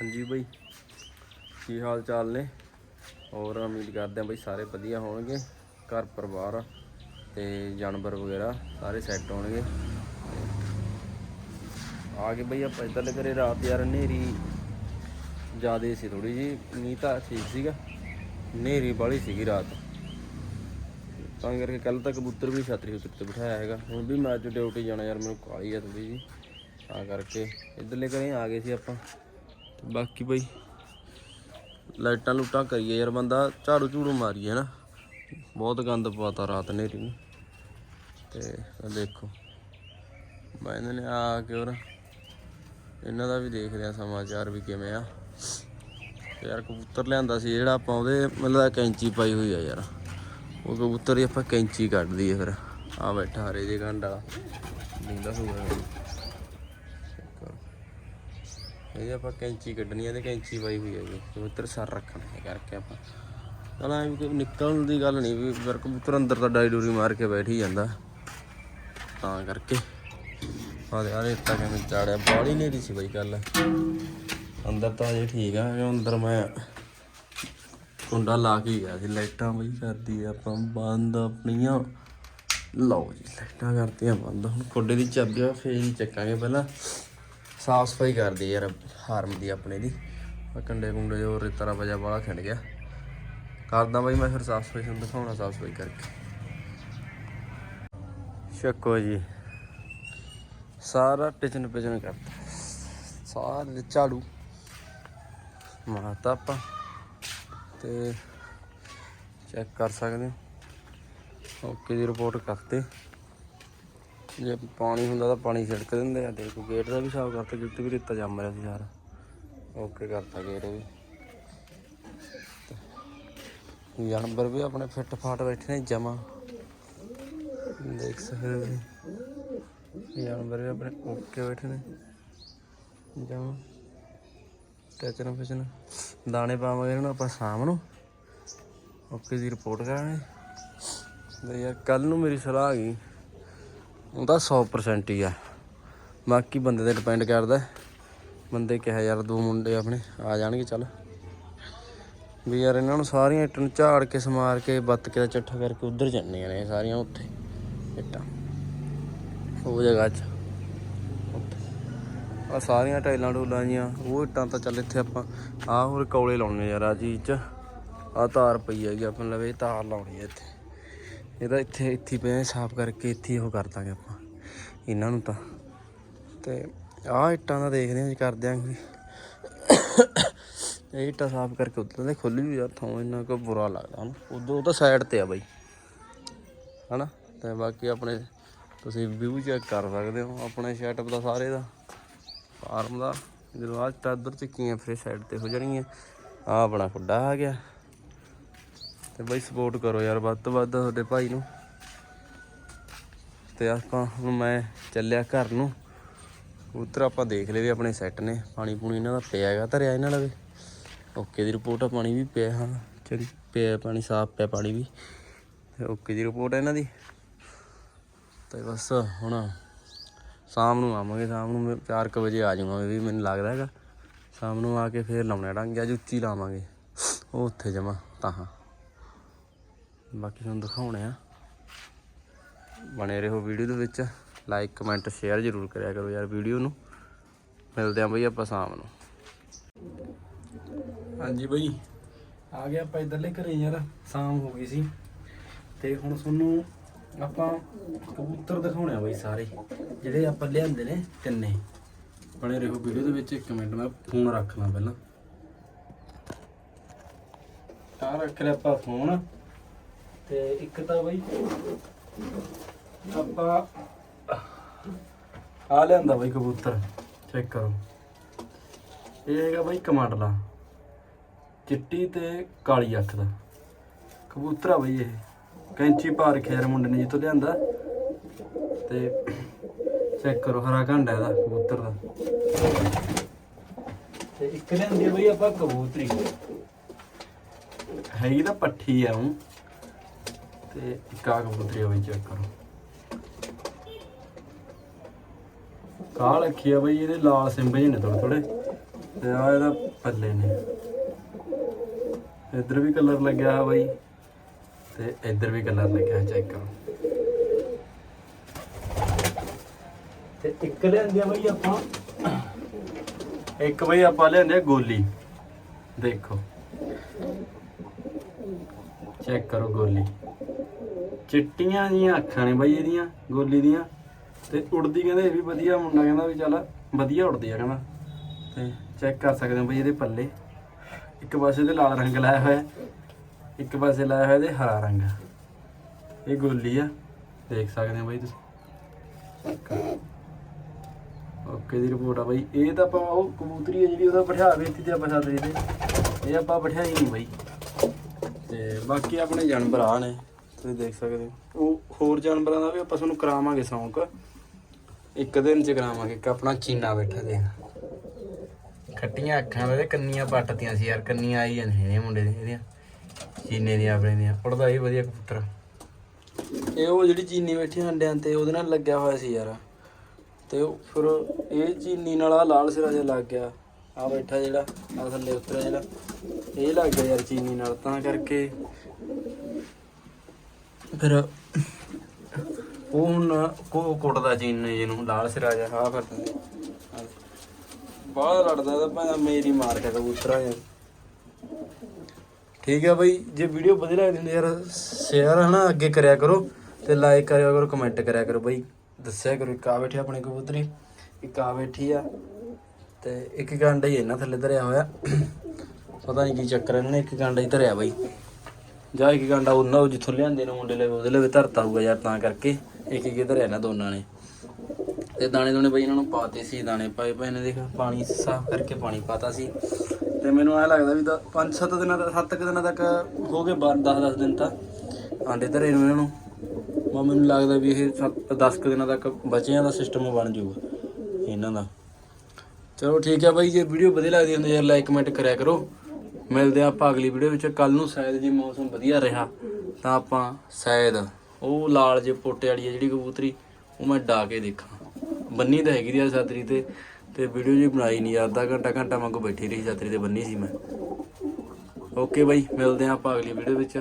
ਹਾਂਜੀ ਬਈ। ਕੀ ਹਾਲ ਚਾਲ ਨੇ? ਔਰ ਉਮੀਦ ਕਰਦੇ ਹਾਂ ਬਈ ਸਾਰੇ ਵਧੀਆ ਹੋਣਗੇ। ਘਰ ਪਰਿਵਾਰ ਤੇ ਜਾਨਵਰ ਵਗੈਰਾ ਸਾਰੇ ਸੈੱਟ ਹੋਣਗੇ। ਆ ਕੇ ਬਈ ਆਪਾਂ ਇੱਧਰਲੇ ਘਰੇ ਰਾਤ ਯਾਰ ਹਨੇਰੀ ਜ਼ਿਆਦੇ ਸੀ ਥੋੜੀ ਜੀ ਮੀਂਹ ਤਾਂ ਠੀਕ ਸੀਗਾ। ਹਨੇਰੀ ਬਾਲੀ ਸੀਗੀ ਰਾਤ। ਤਾਂ ਕਰਕੇ ਕੱਲ ਤਾਂ ਕਬੂਤਰ ਵੀ ਛਤਰੀ ਉੱਤੇ ਤੇ ਬਿਠਾਇਆ ਹੈਗਾ। ਹੁਣ ਵੀ ਮੈਂ ਅੱਜ ਡਿਊਟੀ ਜਾਣਾ ਯਾਰ, ਮੈਨੂੰ ਕਾਲੀ ਆ ਥੋੜੀ ਜੀ ਤਾਂ ਕਰਕੇ ਇੱਧਰਲੇ ਘਰੇ ਆ ਗਏ ਸੀ ਆਪਾਂ। ਤੇ ਬਾਕੀ ਬਈ, ਲਾਈਟਾਂ ਲੂਟਾਂ ਕਰੀਏ ਯਾਰ ਬੰਦਾ, ਝਾੜੂ ਝੂੜੂ ਮਾਰੀਏ ਨਾ ਬਹੁਤ ਗੰਦ ਪਵਾਤਾ ਰਾਤ ਹਨੇਰੀ ਨੂੰ। ਤੇ ਦੇਖੋ, ਮੈਂ ਇਹਨਾਂ ਨੇ ਆ ਕੇ ਹੋਰ ਇਹਨਾਂ ਦਾ ਵੀ ਦੇਖਦੇ ਆ ਸਮਾਚਾਰ ਵੀ ਕਿਵੇਂ ਆ। ਯਾਰ ਕਬੂਤਰ ਲਿਆਂਦਾ ਸੀ, ਜਿਹੜਾ ਆਪਾਂ ਉਹਦੇ ਮਤਲਬ ਕੈਂਚੀ ਪਾਈ ਹੋਈ ਆ ਯਾਰ। ਉਹ ਕਬੂਤਰ ਦੀ ਆਪਾਂ ਕੈਂਚੀ ਕੱਢ ਦਈਏ ਫਿਰ। ਆ ਬੈਠਾ ਹਰੇ ਜੇ ਗੰਡ ਵਾਲਾ। ਨੀਂਦਾ ਹੋਊਗਾ। ਇਹ ਆਪਾਂ ਕੈਂਚੀ ਕੱਢਣੀ ਹੈ ਤੇ ਕੈਂਚੀ ਪਾਈ ਹੋਈ ਹੈਗੀ ਕਬੂਤਰ ਸਰ ਰੱਖਣਾ ਹੈ ਕਰਕੇ ਆਪਾਂ। ਚਲ ਵੀ ਕੋਈ ਨਿਕਲਣ ਦੀ ਗੱਲ ਨਹੀਂ ਵੀ ਫਿਰ ਕਬੂਤਰ ਅੰਦਰ ਤਾਂ ਡਾਈ ਡੂਰੀ ਮਾਰ ਕੇ ਬੈਠ ਹੀ ਜਾਂਦਾ। ਤਾਂ ਕਰਕੇ। ਆ ਦੇ ਯਾਰ ਇੱਤਾ ਕਿਵੇਂ ਚਾੜਿਆ। ਬਾਲੀ ਨੇਰੀ ਸੀ ਬਈ ਗੱਲ ਅੰਦਰ ਤਾਂ ਅਜੇ ਠੀਕ ਆ, ਕਿਉਂ ਅੰਦਰ ਮੈਂ ਕੁੰਡਾ ਲਾ ਕੇ ਗਿਆ ਸੀ। ਲਾਈਟਾਂ ਬਈ ਕਰਦੀ ਆ ਆਪਾਂ, ਬੰਦ ਆਪਣੀਆਂ। ਲਓ ਜੀ, ਲਾਈਟਾਂ ਕਰਤੀਆਂ ਬੰਦ। ਹੁਣ ਕੋਡੇ ਦੀ ਚਾਬੀ ਆ, ਫੇਰ ਹੀ ਚੱਕਾਂਗੇ ਪਹਿਲਾਂ। ਸਾਫ਼ ਸਫ਼ਾਈ ਕਰਦੀ ਯਾਰ ਹਾਰਮ ਦੀ ਆਪਣੇ ਦੀ ਕੰਡੇ ਕੁੰਡੇ ਜੋ ਰੇਤਰਾ ਵਜਾ ਵਾਲਾ ਖਿੰਡ ਗਿਆ। ਕਰਦਾ ਬਾਈ ਮੈਂ ਫਿਰ ਸਾਫ਼ ਸਫ਼ਾਈ, ਤੁਹਾਨੂੰ ਦਿਖਾਉਣਾ ਸਾਫ਼ ਸਫ਼ਾਈ ਕਰਕੇ। ਸ਼ੱਕੋ ਜੀ। ਸਾਰਾ ਟਿਚਨ ਪਿਚਨ ਕਰਤਾ। ਸਾਰੇ ਝਾੜੂ। ਮਾਰਤਾ ਆਪਾਂ। ਤੇ ਚੈੱਕ ਕਰ ਸਕਦੇ ਹੋ। ਓਕੇ ਦੀ ਰਿਪੋਰਟ ਕਰਤੇ। ਜੇ ਪਾਣੀ ਹੁੰਦਾ ਤਾਂ ਪਾਣੀ ਛਿੜਕ ਦਿੰਦੇ ਆ, ਦੇਖੋ ਗੇਟ ਦਾ ਵੀ ਸਾਫ਼ ਕਰਤਾ, ਜਿੱਤੇ ਵੀ ਰੇਤਾ ਜੰਮ ਰਿਹਾ ਸੀ ਸਾਰਾ। ਓਕੇ ਕਰਤਾ ਗੇਟ ਵੀ। ਜਾਨਵਰ ਵੀ ਆਪਣੇ ਫਿੱਟ ਫਾਟ ਬੈਠੇ ਨੇ ਜਮਾ। ਦੇਖ ਸਕਦੇ ਹੋ ਤੁਸੀਂ। ਜਾਨਵਰ ਵੀ ਆਪਣੇ ਓਕੇ ਬੈਠੇ ਨੇ। ਜਮਾ। ਟੈਚਨ ਫਿਚਨ ਦਾਣੇ ਪਾਵਾਂਗੇ ਇਹਨਾਂ ਨੂੰ ਆਪਾਂ ਸ਼ਾਮ ਨੂੰ। ਓਕੇ ਦੀ ਰਿਪੋਰਟ ਕਰਾਂਗੇ। ਤੇ ਯਾਰ ਕੱਲ ਨੂੰ ਮੇਰੀ ਸਲਾਹ ਆ ਗਈ। ਉਹਦਾ 100% ਹੀ ਆ। ਬਾਕੀ ਬੰਦੇ ਤੇ ਡਿਪੈਂਡ ਕਰਦਾ। ਬੰਦੇ ਕਿਹਾ ਯਾਰ ਦੋ ਮੁੰਡੇ ਆਪਣੇ, ਆ ਜਾਣਗੇ, ਚੱਲ। ਵੀ ਯਾਰ ਇਹਨਾਂ ਨੂੰ ਸਾਰੀਆਂ ਇੱਟਾਂ ਨੂੰ ਝਾੜ ਕੇ, ਸਮਾਰ ਕੇ, ਬੱਤ ਕੇ ਦਾ ਚੱਠਾ ਕਰਕੇ ਉਧਰ ਜਾਂਦੀਆਂ ਨੇ ਸਾਰੀਆਂ ਉੱਥੇ। ਇੱਟਾਂ। ਉਹ ਜਗ੍ਹਾ 'ਚ। ਆ ਸਾਰੀਆਂ ਟਾਈਲਾਂ ਟੂਲਾਂ ਜੀਆਂ, ਉਹ ਇੱਟਾਂ ਤਾਂ ਚੱਲ ਇੱਥੇ ਆਪਾਂ, ਆਹ ਹੋਰ ਕੌਲੇ ਲਾਉਣੇ ਯਾਰ ਆ ਚੀਜ਼ 'ਚ। ਆ ਤਾਰ ਪਈ ਹੈਗੀ, ਆਪਾਂ ਲਵੇ ਤਾਰ ਲਾਉਣੀ ਹੈ ਇੱਥੇ। ਇਹਦਾ ਇੱਥੇ ਇੱਥੇ ਹੀ ਪਿਆ, ਸਾਫ਼ ਕਰਕੇ ਇੱਥੇ ਉਹ ਕਰ ਦਾਂਗੇ ਆਪਾਂ। ਇਹਨਾਂ ਨੂੰ ਤਾਂ। ਤੇ ਆਹ ਇੱਟਾਂ ਦਾ ਦੇਖਦੇ ਹਾਂ ਜੀ, ਕਰ ਦਿਆਂਗੇ। ਇਹ ਇੱਟਾਂ ਸਾਫ਼ ਕਰਕੇ ਉਦੋਂ ਦੇ ਖੁੱਲੀ ਵੀ ਯਾਰ, ਥਾਂ ਇੰਨਾ ਕੋ ਬੁਰਾ ਲੱਗਦਾ ਹਨ ਉਦੋਂ ਤਾਂ ਸਾਈਡ ਤੇ ਆ ਬਾਈ। ਹਨਾ? ਤੇ ਬਾਕੀ ਆਪਣੇ ਤੁਸੀਂ ਵਿਊ ਚੈੱਕ ਕਰ ਸਕਦੇ ਹੋ, ਆਪਣੇ ਸੈਟਅਪ ਦਾ ਸਾਰੇ ਦਾ। ਫਾਰਮ ਦਾ। ਜਦੋਂ ਆਹ ਇੱਟਾਂ ਇੱਧਰ ਚੱਕੀਆਂ, ਫਿਰ ਸਾਈਡ ਤੇ ਹੋ ਜਾਣਗੀਆਂ। ਆ ਆਪਣਾ ਖੁੱਡਾ ਆ ਗਿਆ। ਤੇ ਬਈ ਸਪੋਰਟ ਕਰੋ ਯਾਰ, ਵੱਧ ਤੋਂ ਵੱਧ ਤੁਹਾਡੇ ਭਾਈ ਨੂੰ। ਤੇ ਆਪਾਂ ਹੁਣ ਮੈਂ ਚੱਲਿਆ ਘਰ ਨੂੰ। ਉੱਧਰ ਆਪਾਂ ਦੇਖ ਲਏ ਵੀ ਆਪਣੇ ਸੈੱਟ ਨੇ। ਪਾਣੀ ਪੂਣੀ ਇਹਨਾਂ ਦਾ ਪਿਆ ਹੈਗਾ, ਧਰਿਆ ਇਹਨਾਂ ਲਵੇ ਓਕੇ ਦੀ ਰਿਪੋਰਟ ਆ, ਪਾਣੀ ਵੀ ਪਿਆ, ਹਾਂ। ਚਲ ਪਿਆ, ਪਾਣੀ ਸਾਫ਼ ਪਿਆ, ਪਾਣੀ ਵੀ। ਤੇ ਓਕੇ ਦੀ ਰਿਪੋਰਟ ਹੈ ਇਹਨਾਂ ਦੀ। ਤੇ ਬਸ ਹੁਣ ਸ਼ਾਮ ਨੂੰ ਆਵਾਂਗੇ, ਸ਼ਾਮ ਨੂੰ ਮੈਂ 4:00 ਵਜੇ ਆ ਜਾਊਂਗਾ ਵੀ ਮੈਨੂੰ ਲੱਗਦਾ ਹੈਗਾ। ਸ਼ਾਮ ਨੂੰ ਆ ਕੇ ਫੇਰ ਲਾਉਣਾ ਡਾਂਗੇ, ਅੱਜ ਉੱਚੀ ਲਾਵਾਂਗੇ। ਉਹ ਉੱਥੇ ਜਮਾ, ਤਾਂ ਹਾਂ। ਬਾਕੀ ਤੁਹਾਨੂੰ ਦਿਖਾਉਣੇ ਆ। ਬਣੇ ਰਹੋ ਵੀਡੀਓ ਦੇ ਵਿੱਚ। ਲਾਈਕ ਕਮੈਂਟ ਸ਼ੇਅਰ ਜ਼ਰੂਰ ਕਰਿਆ ਕਰੋ ਯਾਰ ਵੀਡੀਓ ਨੂੰ। ਮਿਲਦੇ ਆਂ ਬਈ ਆਪਾਂ ਸ਼ਾਮ ਨੂੰ। ਹਾਂਜੀ ਬਈ, ਆ ਗਿਆ ਆਪਾਂ ਇਧਰਲੇ ਘਰੇ ਯਾਰ, ਸ਼ਾਮ ਹੋ ਗਈ ਸੀ। ਤੇ ਹੁਣ ਤੁਹਾਨੂੰ ਆਪਾਂ ਕਬੂਤਰ ਦਿਖਾਉਣੇ ਆ ਬਈ ਸਾਰੇ, ਜਿਹੜੇ ਆਪਾਂ ਲਿਆਂਦੇ ਨੇ ਤਿੰਨੇ। ਬਣੇ ਰਹੋ ਵੀਡੀਓ ਦੇ ਵਿੱਚ, ਇੱਕ ਮਿੰਟ ਮੈਂ ਫੋਨ ਰੱਖਣਾ ਪਹਿਲਾਂ। ਆ ਰੱਖ ਲਿਆ ਆਪਾਂ ਫੋਨ ਤੇ ਇੱਕ ਤਾਂ ਬਈ ਆਪਾਂ ਆ ਲਿਆਂਦਾ ਬਈ ਕਬੂਤਰ ਚੈੱਕ ਕਰੋ। ਇਹ ਹੈਗਾ ਬਈ ਕਮਾਂਡਲਾ, ਚਿੱਟੀ ਤੇ ਕਾਲੀ ਅੱਖ ਦਾ। ਕਬੂਤਰ ਆ ਬਈ ਇਹ, ਕੈਂਚੀ ਪਾ ਰੱਖਿਆ ਮੁੰਡੇ ਨੇ ਜਿੱਥੋਂ ਲਿਆਂਦਾ। ਤੇ ਚੈੱਕ ਕਰੋ, ਹਰਾ ਘੰਡਾ ਇਹਦਾ, ਕਬੂਤਰ ਦਾ। ਤੇ ਇੱਕ ਲਿਆਂਦੀ ਬਈ ਆਪਾਂ ਕਬੂਤਰੀ। ਹੈਗੀ ਤਾਂ ਪੱਠੀ ਆ ਉਹ। ਤੇ ਇੱਕ ਆ ਕਬੂਤਰੀ ਆ ਬਈ ਚੈੱਕ ਕਰੋ। ਕਾਲ ਰੱਖੀ ਆ ਬਈ, ਇਹਦੇ ਲਾਲ ਸਿੰਬਲ ਜਿਹੇ ਨੇ ਥੋੜੇ ਥੋੜੇ ਤੇ ਆ ਇਹਦਾ ਪੱਲੇ ਨੇ। ਇੱਧਰ ਵੀ ਕਲਰ ਲੱਗਿਆ ਹੈ ਬਾਈ। ਤੇ ਇੱਧਰ ਵੀ ਕਲਰ ਲੱਗਿਆ ਚੈੱਕ ਕਰੋ। ਤੇ ਇੱਕ ਲਿਆਂਦੀ ਆ ਬਾਈ ਆਪਾਂ। ਇੱਕ ਬਾਈ ਆਪਾਂ ਲਿਆਂਦੇ ਗੋਲੀ। ਦੇਖੋ। ਚੈੱਕ ਕਰੋ ਗੋਲੀ। ਚਿੱਟੀਆਂ ਜੀਆਂ ਅੱਖਾਂ ਨੇ ਬਾਈ ਇਹਦੀਆਂ, ਗੋਲੀ ਦੀਆਂ। ਤੇ ਉੜਦੀ ਕਹਿੰਦੇ ਇਹ ਵੀ ਵਧੀਆ, ਮੁੰਡਾ ਕਹਿੰਦਾ ਵੀ ਚੱਲ ਵਧੀਆ ਉੜਦੀ ਆ ਕਹਿੰਦਾ। ਤੇ ਚੈੱਕ ਕਰ ਸਕਦੇ ਹੋ ਬਾਈ ਇਹਦੇ ਪੱਲੇ। ਇੱਕ ਪਾਸੇ ਤੇ ਲਾਲ ਰੰਗ ਲਾਇਆ ਹੋਇਆ, ਇੱਕ ਪਾਸੇ ਲਾਇਆ ਹੋਇਆ ਇਹਦੇ ਹਰਾ ਰੰਗ। ਇਹ ਗੋਲੀ ਆ, ਦੇਖ ਸਕਦੇ ਹੋ ਬਾਈ ਤੁਸੀਂ। ਓਕੇ ਦੀ ਰਿਪੋਰਟ ਆ ਬਾਈ। ਇਹ ਤਾਂ ਆਪਾਂ ਉਹ ਕਬੂਤਰੀ ਆ ਜਿਹੜੀ ਉਹਦਾ ਬਿਠਾ ਵੇਚੀ ਤੇ ਆਪਾਂ ਛੱਡ ਦੇ ਇਹ ਆਪਾਂ ਬਿਠਾਈ ਨਹੀਂ ਬਾਈ। ਤੇ ਬਾਕੀ ਆਪਣੇ ਜਾਨਵਰ ਆ ਨੇ। ਤੁਸੀਂ ਦੇਖ ਸਕਦੇ ਹੋ। ਉਹ ਹੋਰ ਜਾਨਵਰਾਂ ਦਾ ਵੀ ਆਪਾਂ ਤੁਹਾਨੂੰ ਕਰਾਵਾਂਗੇ ਸ਼ੌਂਕ। ਇੱਕ ਦਿਨ ਚ ਕਰਾਵਾਂਗੇ, ਇੱਕ ਆਪਣਾ ਚੀਨਾ ਬੈਠਾ ਦੇਖ ਖੱਟੀਆਂ ਅੱਖਾਂ ਦੇ ਕੰਨੀਆਂ ਪੱਟਦੀਆਂ ਸੀ ਯਾਰ, ਕੰਨੀਆਂ ਆਈ ਜਾਂਦੀਆਂ ਇਹ ਮੁੰਡੇ ਦੀਆਂ, ਇਹਦੀਆਂ। ਚੀਨੇ ਦੀਆਂ, ਆਪਣੇ ਦੀਆਂ। ਉੜਦਾ ਹੀ ਵਧੀਆ ਕਬੂਤਰ। ਇਹ ਉਹ ਜਿਹੜੀ ਚੀਨੀ ਬੈਠੀ ਅੰਡਿਆਂ ਤੇ, ਉਹਦੇ ਨਾਲ ਲੱਗਿਆ ਹੋਇਆ ਸੀ ਯਾਰ। ਤੇ ਉਹ ਫਿਰ ਇਹ ਚੀਨੀ ਨਾਲ ਆ ਲਾਲ ਸਿਰਾ ਜਿਹਾ ਲੱਗ ਗਿਆ। ਆ ਬੈਠਾ ਜਿਹੜਾ ਆ ਥੱਲੇ ਉਤਰਿਆ ਜਿਹੜਾ। ਇਹ ਲੱਗ ਗਿਆ ਯਾਰ ਚੀਨੀ ਨਾਲ, ਤਾਂ ਕਰਕੇ ਫਿਰ ਉਹ ਹੁਣ ਕੋ ਕੁੱਟਦਾ ਚੀਨੀ ਜਿਹਨੂੰ ਲਾਲ ਸਿਰਾ ਜਿਹਾ ਆ ਫਿਰ ਬਾਹਰ ਲੜਦਾ ਤਾਂ ਭਾਂ ਮੇਰੀ ਮਾਰ ਕੇ ਕਬੂਤਰਾਂ ਯਾਰ। ਠੀਕ ਹੈ ਬਈ, ਜੇ ਵੀਡੀਓ ਵਧੀਆ ਲੱਗਦੀ ਹੁੰਦੀ ਯਾਰ ਸ਼ੇਅਰ ਹਨਾ, ਅੱਗੇ ਕਰਿਆ ਕਰੋ ਤੇ ਲਾਈਕ ਕਰਿਆ ਕਰੋ ਕਮੈਂਟ ਕਰਿਆ ਕਰੋ ਬਈ। ਦੱਸਿਆ ਕਰੋ, ਇੱਕ ਆ ਬੈਠੀ ਆਪਣੇ ਕਬੂਤਰੀ, ਇੱਕ ਆ ਬੈਠੀ ਆ ਤੇ ਇੱਕ ਗਾਂਡਾ ਹੀ ਇਹਨਾਂ ਥੱਲੇ ਧਰਿਆ ਹੋਇਆ। ਪਤਾ ਨਹੀਂ ਕੀ ਚੱਕਰ ਇਹਨਾਂ ਨੇ ਇੱਕ ਗਾਂਡਾ ਹੀ ਧਰਿਆ ਬਈ। ਜਾਂ ਇੱਕ ਗਾਂਡਾ ਉਹਨਾਂ ਉਹ ਜਿੱਥੋਂ ਲਿਆਂਦੇ ਨੇ ਮੁੰਡੇ ਲਈ ਉਹਦੇ ਲਈ ਵੀ ਧਰਤਾ ਹੋਊਗਾ ਯਾਰ ਤਾਂ ਕਰਕੇ। ਇੱਕ ਇੱਕ ਧਰਿਆ ਨਾ ਦੋਨਾਂ ਨੇ। ਤੇ ਦਾਣੇ ਦੋਣੇ ਬਈ ਇਹਨਾਂ ਨੂੰ ਪਾਤੇ ਸੀ, ਦਾਣੇ ਪਾਏ ਪਏ ਨੇ ਦੇਖ, ਪਾਣੀ ਸਾਫ਼ ਕਰਕੇ ਪਾਣੀ ਪਾਤਾ ਸੀ। ਤੇ ਮੈਨੂੰ ਐ ਲੱਗਦਾ ਵੀ 5-7 ਦਿਨਾਂ ਦਾ 7 ਦਿਨਾਂ ਤੱਕ ਹੋ ਗਏ 10-10 ਦਿਨ ਤਾਂ। ਆਂਡੇ ਧਰੇ ਨੂੰ ਇਹਨਾਂ ਨੂੰ। ਮਾ ਮੈਨੂੰ ਲੱਗਦਾ ਵੀ ਇਹ 10 ਦਿਨਾਂ ਤੱਕ ਬੱਚਿਆਂ ਦਾ ਸਿਸਟਮ ਬਣ ਜਾਊਗਾ ਇਹਨਾਂ ਦਾ। ਚਲੋ ਠੀਕ ਹੈ ਬਾਈ, ਜੇ ਵੀਡੀਓ ਵਧੀਆ ਲੱਗਦੀ ਹੁੰਦੀ ਯਾਰ ਲਾਈਕ ਕਮੈਂਟ ਕਰਿਆ ਕਰੋ। ਮਿਲਦੇ ਆ ਆਪਾਂ ਅਗਲੀ ਵੀਡੀਓ ਵਿੱਚ। ਕੱਲ ਨੂੰ ਸ਼ਾਇਦ ਜੇ ਮੌਸਮ ਵਧੀਆ ਰਿਹਾ, ਤਾਂ ਆਪਾਂ ਸ਼ਾਇਦ ਉਹ ਲਾਲ ਜੇ ਪੋਟੇ ਵਾਲੀ ਆ ਜਿਹੜੀ ਕਬੂਤਰੀ, ਉਹ ਮੈਂ ਡਾ ਕੇ ਦੇਖਾਂ। ਬੰਨੀ ਤਾਂ ਹੈਗੀ ਦੀ ਆ ਛਤਰੀ ਤੇ ਤੇ ਵੀਡੀਓ ਜੀ ਬਣਾਈ ਨਹੀਂ ਅੱਧਾ ਘੰਟਾ ਘੰਟਾ ਵਾਂਗੂ ਬੈਠੀ ਰਹੀ ਛਤਰੀ ਤੇ, ਬੰਨੀ ਸੀ ਮੈਂ। ਓਕੇ ਬਾਈ, ਮਿਲਦੇ ਆ ਆਪਾਂ ਅਗਲੀ ਵੀਡੀਓ ਵਿੱਚ।